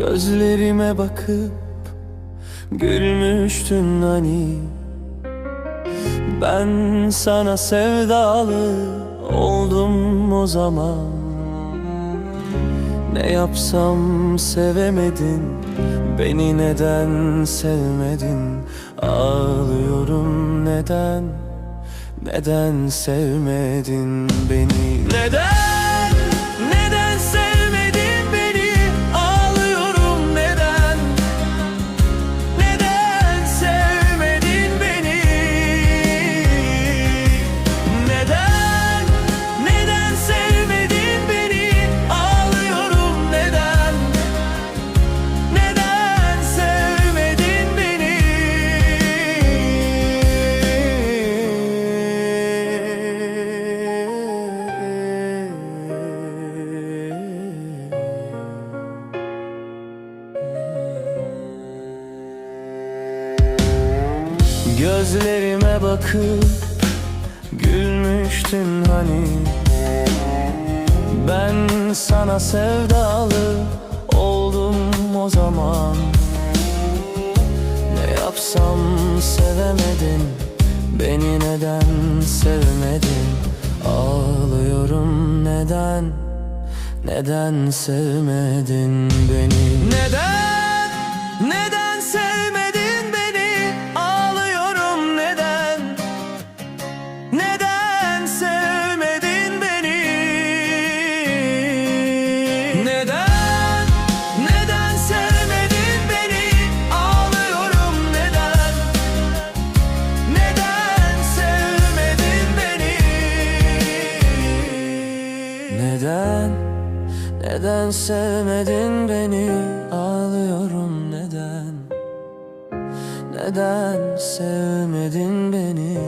Gözlerime bakıp gülmüştün hani? Ben sana sevdalı oldum o zaman. Ne yapsam sevemedin Beni neden sevmedin? Ağlıyorum neden? Neden sevmedin beni? Neden Gözlerime bakıp gülmüştün hani. Ben sana sevdalı oldum o zaman. Ne yapsam sevemedin Beni neden sevmedin? Ağlıyorum neden Neden sevmedin beni? Neden Neden Neden? Neden sevmedin beni? Ağlıyorum neden? Neden sevmedin beni? Neden? Neden sevmedin beni? Ağlıyorum neden? Neden sevmedin beni?